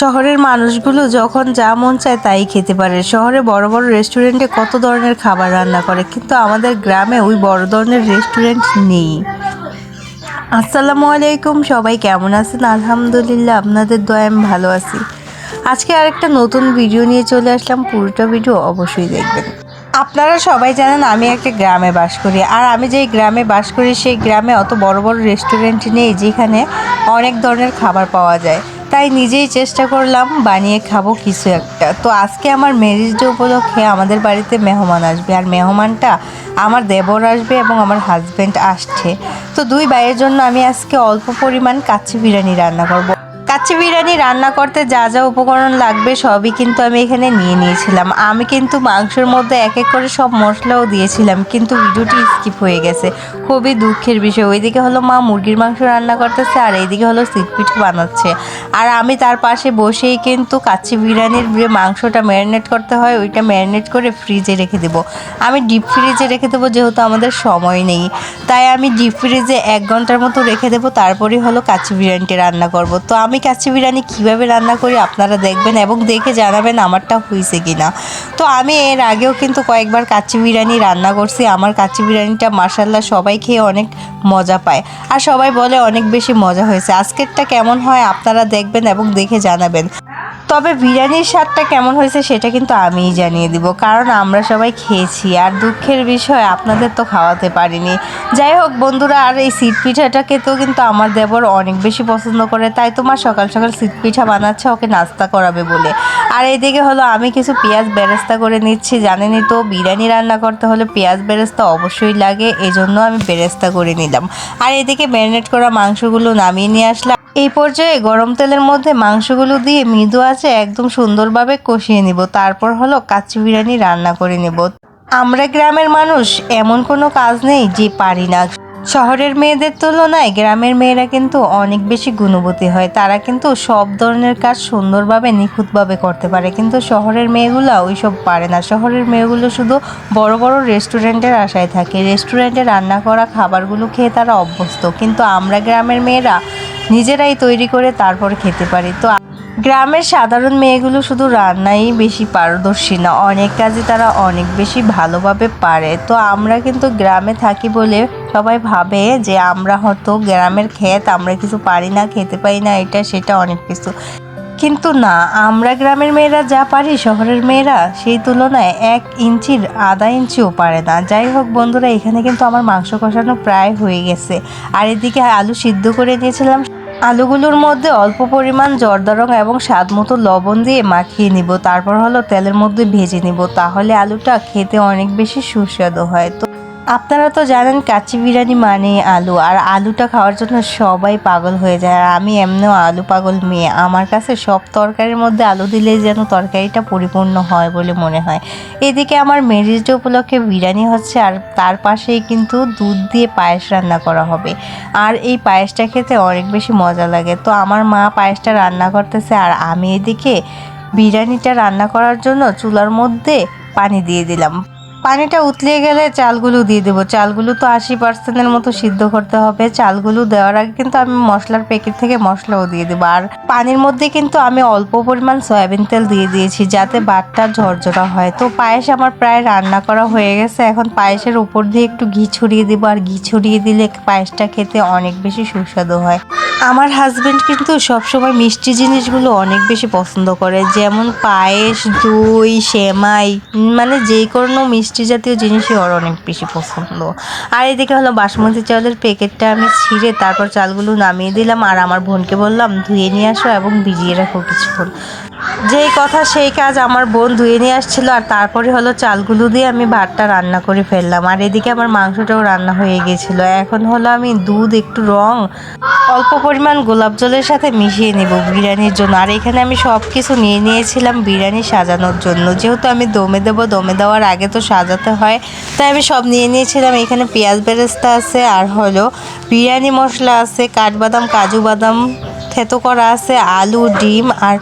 শহরের মানুষগুলো যখন যা মন চায় তাই খেতে পারে। শহরে বড় বড় রেস্টুরেন্টে কত ধরনের খাবার রান্না করে, কিন্তু আমাদের গ্রামে ওই বড় ধরনের রেস্টুরেন্ট নেই। আসসালামু আলাইকুম, সবাই কেমন আছেন? আলহামদুলিল্লাহ, আপনাদের দয়া আমি ভালো আছি। আজকে আরেকটা নতুন ভিডিও নিয়ে চলে আসলাম, পুরোটা ভিডিও অবশ্যই দেখবেন। আপনারা সবাই জানেন আমি একটা গ্রামে বাস করি, আর আমি যেই গ্রামে বাস করি, সেই গ্রামে অত বড় বড় রেস্টুরেন্ট নেই যেখানে অনেক ধরনের খাবার পাওয়া যায়। তাই নিজেই চেষ্টা করলাম, বানিয়ে খাব কিছু একটা। তো আজকে আমার ম্যারেজ ডে উপলক্ষে আমাদের বাড়িতে মেহমান আসবে। আর মেহমানটা আমার দেবর আসবে এবং আমার হাজব্যান্ড আসছে। তো দুই ভাইয়ের জন্য আমি আজকে অল্প পরিমাণ কাচ্চি বিরিয়ানি রান্না করব। কাচ্চি বিরিয়ানি রান্না করতে যা যা উপকরণ লাগবে সবই কিন্তু আমি এখানে নিয়ে নিয়েছিলাম। আমি কিন্তু মাংসের মধ্যে এক এক করে সব মশলাও দিয়েছিলাম, কিন্তু ভিডিওটি স্কিপ হয়ে গেছে। খুবই দুঃখের বিষয়। ওইদিকে হলো মা মুরগির মাংস রান্না করতেছে, আর এইদিকে হলো সিট পিঠে বানাচ্ছে। আর আমি তার পাশে বসেই কিন্তু কাচ্চি বিরিয়ানির যে মাংসটা ম্যারিনেট করতে হয়, ওইটা ম্যারিনেট করে ফ্রিজে রেখে দেবো। আমি ডিপ ফ্রিজে রেখে দেবো, যেহেতু আমাদের সময় নেই। তাই আমি ডিপ ফ্রিজে এক ঘণ্টার মতো রেখে দেবো, তারপরেই হলো কাচ্চি বিরিয়ানিটি রান্না করব। তো আমি কাচ্চি বিরিয়ানি কীভাবে রান্না করি আপনারা দেখবেন এবং দেখে জানাবেন আমারটা হয়েছে কি না তো আমি এর আগেও কিন্তু কয়েকবার কাচ্চি বিরিয়ানি রান্না করছি। আমার কাচ্চি বিরিয়ানিটা মাসাল্লাহ সবাই খেয়ে অনেক মজা পায়। আর সবাই বলে অনেক বেশি মজা হয়েছে। আজকেরটা কেমন হয় আপনারা দেখবেন এবং দেখে জানাবেন। তবে বিরিয়ানির স্বাদটা কেমন হয়েছে সেটা কিন্তু আমিই জানিয়ে দিব। কারণ আমরা সবাই খেয়েছি আর দুঃখের বিষয়, আপনাদের তো খাওয়াতে পারিনি। যাই হোক বন্ধুরা, আর এই সিট পিঠাটাকে তো কিন্তু আমার দেবর অনেক বেশি পছন্দ করে, তাই তোমার সকাল সকাল সিট পিঠা বানাচ্ছে, ওকে নাস্তা করাবে বলে। আর এইদিকে হলো আমি কিছু পেঁয়াজ বেরেস্তা করে নিচ্ছি, জানেনই তো বিরিয়ানি রান্না করতে হলে পেঁয়াজ বেরেস্তা অবশ্যই লাগে এই জন্য আমি বেরেস্তা করে নিলাম। আর এদিকে ম্যারিনেট করা মাংসগুলো নামিয়ে নিয়ে আসলাম। এই পর্যায়ে গরম তেলের মধ্যে মাংসগুলো দিয়ে মৃদু আছে একদম সুন্দরভাবে কষিয়ে নিব। তারপর হলো কাচ্চি বিরিয়ানি রান্না করে নেব। আমরা গ্রামের মানুষ এমন কোনো কাজ নেই যে পারি না। শহরের মেয়েদের তুলনায় গ্রামের মেয়েরা কিন্তু অনেক বেশি গুণবতী হয়। তারা কিন্তু সব ধরনের কাজ সুন্দরভাবে, নিখুঁতভাবে করতে পারে। কিন্তু শহরের মেয়েগুলো ওইসব পারে না। শহরের মেয়েগুলো শুধু বড় বড় রেস্টুরেন্টের আশায় থাকে। রেস্টুরেন্টে রান্না করা খাবারগুলো খেয়ে তারা অভ্যস্ত। কিন্তু আমরা গ্রামের মেয়েরা নিজেরাই তৈরি করে তারপর খেতে পারি। তো গ্রামের সাধারণ মেয়েগুলো শুধু রান্নাই বেশি পারদর্শী না, অনেক কাজে তারা অনেক বেশি ভালোভাবে পারে। তো আমরা কিন্তু গ্রামে থাকি বলে সবাই ভাবে যে আমরা হয়তো গ্রামের ক্ষেত, আমরা কিছু পারি না, খেতে পারি না, এটা সেটা অনেক কিছু। কিন্তু না, আমরা গ্রামের মেয়েরা যা পারি, শহরের মেয়েরা সেই তুলনায় এক ইঞ্চির আধা ইঞ্চিও পারে না। যাই হোক বন্ধুরা, এখানে কিন্তু আমার মাংস কষানো প্রায় হয়ে গেছে। আর এদিকে আলু সিদ্ধ করে নিয়েছিলাম। আলুগুলোর মধ্যে অল্প পরিমাণ জর্দা রং এবং স্বাদ মতো লবণ দিয়ে মাখিয়ে নিব। তারপর হলো তেলের মধ্যে ভেজে নিব। তাহলে আলুটা খেতে অনেক বেশি সুস্বাদু হয়। তো আপনারা তো জানেন কাচ্চি বিরিয়ানি মানে আলু, আর আলুটা খাওয়ার জন্য সবাই পাগল হয়ে যায়। আর আমি এমনিও আলু পাগল মেয়ে। আমার কাছে সব তরকারির মধ্যে আলু দিলে যেন তরকারিটা পরিপূর্ণ হয় বলে মনে হয়। এদিকে আমার ম্যারেজ ডে উপলক্ষে বিরিয়ানি হচ্ছে, আর তার পাশেই কিন্তু দুধ দিয়ে পায়েস রান্না করা হবে। আর এই পায়েসটা খেতে অনেক বেশি মজা লাগে। তো আমার মা পায়েসটা রান্না করতেছে, আর আমি এদিকে বিরিয়ানিটা রান্না করার জন্য চুলার মধ্যে পানি দিয়ে দিলাম। পানিটা উতলে গেলে চালগুলো দিয়ে দেবো। চালগুলো তো আশি পার্সেন্টের মতো সিদ্ধ করতে হবে। চালগুলো দেওয়ার আগে কিন্তু আমি মশলার প্যাকেট থেকে মশলাও দিয়ে দেবো। আর পানির মধ্যে কিন্তু আমি অল্প পরিমাণ সয়াবিন তেল দিয়ে দিয়েছি যাতে ভাতটা ঝরঝরা হয়। তো পায়েস আমার প্রায় রান্না করা হয়ে গেছে। এখন পায়েসের উপর দিয়ে একটু ঘি ছড়িয়ে দেবো। আর ঘি ছড়িয়ে দিলে পায়েসটা খেতে অনেক বেশি সুস্বাদু হয়। আমার হাজবেন্ড কিন্তু সবসময় মিষ্টি জিনিসগুলো অনেক বেশি পছন্দ করে, যেমন পায়েস, দই, সেমাই মানে যে কোনো মিষ্টি জাতীয় জিনিসই ওর অনেক বেশি পছন্দ। আর এদিকে হলো বাসমতি চাউলের প্যাকেটটা আমি ছিঁড়ে তারপর চালগুলো নামিয়ে দিলাম আর আমার বোনকে বললাম, ধুয়ে নিয়ে আসো এবং ভিজিয়ে রাখো কিছুক্ষণ। যেই কথা সেই কাজ আমার বোন ধুয়ে নিয়ে আসছিল আর তারপরে হলো চালগুলো দিয়ে আমি ভাতটা রান্না করে ফেললাম। আর এদিকে আমার মাংসটাও রান্না হয়ে গেছিল। এখন হলো আমি দুধ, একটু রং, অল্প পরিমাণ গোলাপ জলের সাথে মিশিয়ে নেব বিরিয়ানির জন্য। আর এখানে আমি সব কিছু নিয়ে নিয়েছিলাম বিরিয়ানি সাজানোর জন্য। যেহেতু আমি দমে দেবো, দমে দেওয়ার আগে তো সাজাতে হয়। তাই আমি সব নিয়ে নিয়েছিলাম। এখানে পেঁয়াজ বেরেস্তা আছে আর হলো বিরিয়ানি মশলা আছে, কাঠবাদাম, কাজু বাদাম থেতো করা আছে, আলু, ডিম আর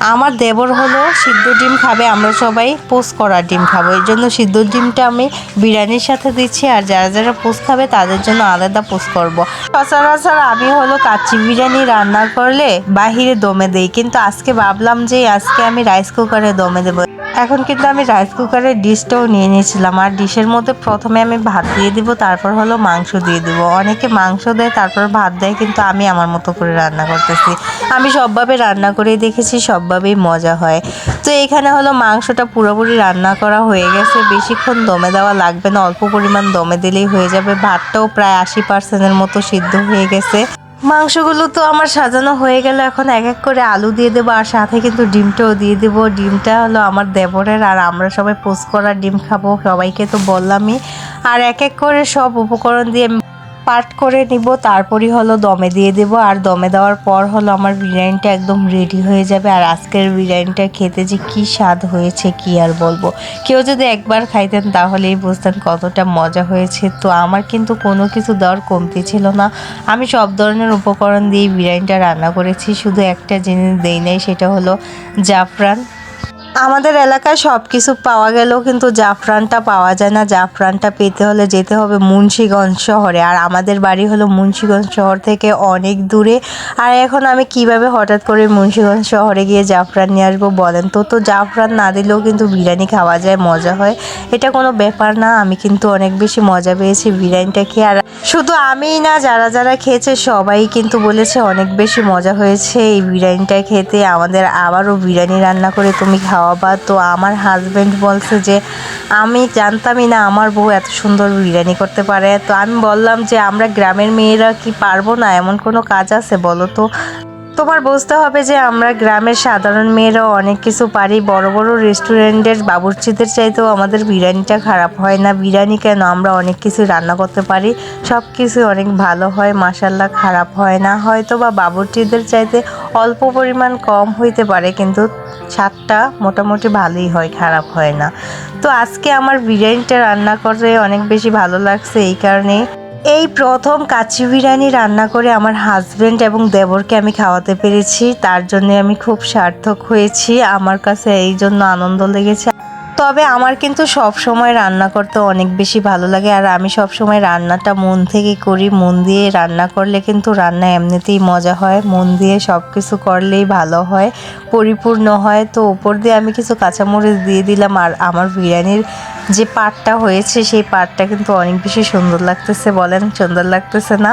আমার দেবর হলো সিদ্ধ ডিম খাবে, আমরা সবাই পোস্ট করা ডিম খাব। এই জন্য সিদ্ধ ডিমটা আমি বিরিয়ানির সাথে দিচ্ছি, আর যারা যারা পোস্ট খাবে তাদের জন্য আলাদা পোস্ট করব। সচরাচর আমি হলো কাচ্চি বিরিয়ানি রান্না করলে বাহিরে দমে দেই, কিন্তু আজকে ভাবলাম যে আজকে আমি রাইস কুকারে দমে দেবো। এখন কিন্তু আমি রাইস কুকারের ডিশটাও নিয়ে নিয়েছিলাম। আর ডিশের মধ্যে প্রথমে আমি ভাত দিয়ে দিব, তারপর হলো মাংস দিয়ে দিব। অনেকে মাংস দেয়, তারপর ভাত দেয়, কিন্তু আমি আমার মতো করে রান্না করতেছি। আমি সবভাবে রান্না করে দেখেছি, সবভাবেই মজা হয়। তো এখানে হলো মাংসটা পুরোপুরি রান্না করা হয়ে গেছে। বেশিক্ষণ দমে দেওয়া লাগবে না, অল্প পরিমাণ দমে দিলেই হয়ে যাবে। ভাতটাও প্রায় আশি পার্সেন্টের মতো সিদ্ধ হয়ে গেছে। মাংসগুলো তো আমার সাজানো হয়ে গেল, এখন এক এক করে আলু দিয়ে দেবো আর সাথে কিন্তু ডিমটাও দিয়ে দেব। ডিমটা হলো আমার দেবরের আর আমরা সবাই পোস্ট করা ডিম খাব, সবাইকে তো বললামই। আর এক এক করে সব উপকরণ দিয়ে পাট করে নিব, তারপরই হলো দমে দিয়ে দেব। আর দমে দেওয়ার পর হলো আমার বিরিয়ানিটা একদম রেডি হয়ে যাবে। আর আজকের বিরিয়ানিটা খেতে যে কি স্বাদ হয়েছে কি আর বলব। কেউ যদি একবার খাইতেন তাহলেই বুঝতেন কতটা মজা হয়েছে। তো আমার কিন্তু কোনো কিছু দেওয়ার কমতি ছিল না। আমি সব ধরনের উপকরণ দিয়ে বিরিয়ানিটা রান্না করেছি। শুধু একটা জিনিস দেই নাই, সেটা হলো জাফরান। আমাদের এলাকায় সব কিছু পাওয়া গেলেও কিন্তু জাফরানটা পাওয়া যায় না। জাফরানটা পেতে হলে যেতে হবে মুন্সিগঞ্জ শহরে। আর আমাদের বাড়ি হলো মুন্সিগঞ্জ শহর থেকে অনেক দূরে। আর এখন আমি কীভাবে হঠাৎ করে মুন্সিগঞ্জ শহরে গিয়ে জাফরান নিয়ে আসব বলেন তো? তো জাফরান না দিলেও কিন্তু বিরিয়ানি খাওয়া যায়, মজা হয়। এটা কোনো ব্যাপার না, আমি কিন্তু অনেক বেশি মজা পেয়েছি বিরিয়ানিটা খেয়ে। আর শুধু আমিই না, যারা যারা খেয়েছে সবাই কিন্তু বলেছে অনেক বেশি মজা হয়েছে এই বিরিয়ানিটা খেতে। আমাদের আবারও বিরিয়ানি রান্না করে তুমি খাওয়াবা তো আমার হাজব্যান্ড বলছে যে, আমি জানতামই না আমার বউ এত সুন্দর বিরিয়ানি করতে পারে। তো আমি বললাম যে, আমরা গ্রামের মেয়েরা কি পারব না? এমন কোনো কাজ আছে বলো তো? তোমার বুঝতে হবে যে আমরা গ্রামের সাধারণ মেয়েরাও অনেক কিছু পারি। বড় বড় রেস্টুরেন্টের বাবুর্চিদের চাইতেও আমাদের বিরিয়ানিটা খারাপ হয় না। বিরিয়ানি কেন? আমরা অনেক কিছু রান্না করতে পারি। সব কিছু অনেক ভালো হয় মাসাল্লাহ খারাপ হয় না। হয়তো বা বাবুর্চিদের চাইতে অল্প পরিমাণ কম হইতে পারে, কিন্তু স্বাদটা মোটামুটি ভালোই হয়, খারাপ হয় না। তো আজকে আমার বিরিয়ানিটা রান্না করে অনেক বেশি ভালো লাগছে, এই কারণে এই প্রথম কাচ্চি বিরিয়ানি রান্না করে আমার হাজবেন্ড এবং দেবরকে আমি খাওয়াতে পেরেছি। তার জন্য আমি খুব সার্থক হয়েছি। আমার কাছে এই জন্য আনন্দ লেগেছে। তবে আমার কিন্তু সব সময় রান্না করতে অনেক বেশি ভালো লাগে। আর আমি সব সময় রান্নাটা মন থেকে করি। মন দিয়ে রান্না করলে কিন্তু রান্না এমনিতেই মজা হয়। মন দিয়ে সব কিছু করলেই ভালো হয়। পরিপূর্ণ হয়। তো ওপর দিয়ে আমি কিছু কাঁচামরিচ দিয়ে দিলাম। আর আমার বিরিয়ানির যে পাটটা হয়েছে, সেই পাটটা কিন্তু অনেক বেশি সুন্দর লাগতেছে বলেন, সুন্দর লাগতেছে না।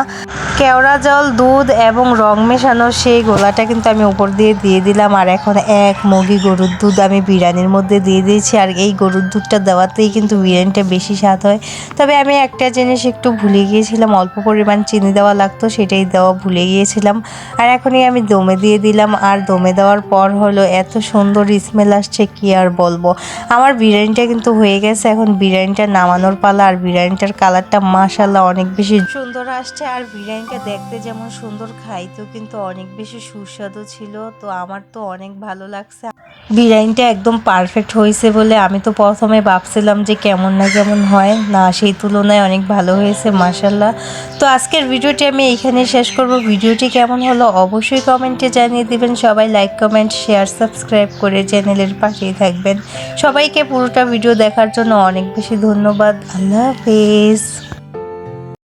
কেওড়া জল, দুধ এবং রং মেশানো সেই গোলাটা কিন্তু আমি উপর দিয়ে দিয়ে দিলাম, আর এখন এক মগি গরুর দুধ আমি বিরিয়ানির মধ্যে দিয়ে দিয়েছি, আর এই গরুর দুধটা দেওয়াতেই কিন্তু বিরিয়ানিটা বেশি স্বাদ হয়। তবে আমি একটা জিনিস একটু ভুলে গিয়েছিলাম, অল্প পরিমাণ চিনি দেওয়া লাগতো, সেটাই দেওয়া ভুলে গিয়েছিলাম। আর এখনই আমি দমে দিয়ে দিলাম, আর দমে দেওয়ার পর হলো এত সুন্দর স্মেল আসছে, কি আর বলব? আমার বিরিয়ানিটা কিন্তু হয়ে গেছে এখন বিরিয়ানিটা নামানোর পালা আর বিরিয়ানিটার কালারটা মাশাল্লাহ অনেক বেশি সুন্দর আসছে আর বিরিয়ানিটা দেখতে যেমন সুন্দর, খাইতেও কিন্তু অনেক বেশি সুস্বাদু ছিল। তো আমার তো অনেক ভালো লাগছে। বিরিয়ানিটা একদম পারফেক্ট হয়েছে বলে আমি তো প্রথমে ভাবছিলাম যে কেমন না কেমন হয়। না, সেই তুলনায় অনেক ভালো হয়েছে মাসাল্লাহ তো আজকের ভিডিওটি আমি এইখানে শেষ করব। ভিডিওটি কেমন হলো অবশ্যই কমেন্টে জানিয়ে দিবেন। সবাই লাইক কমেন্ট শেয়ার সাবস্ক্রাইব করে চ্যানেলের পাশেই থাকবেন। সবাইকে পুরোটা ভিডিও দেখার জন্য অনেক বেশি ধন্যবাদ। আল্লাহ হাফেজ।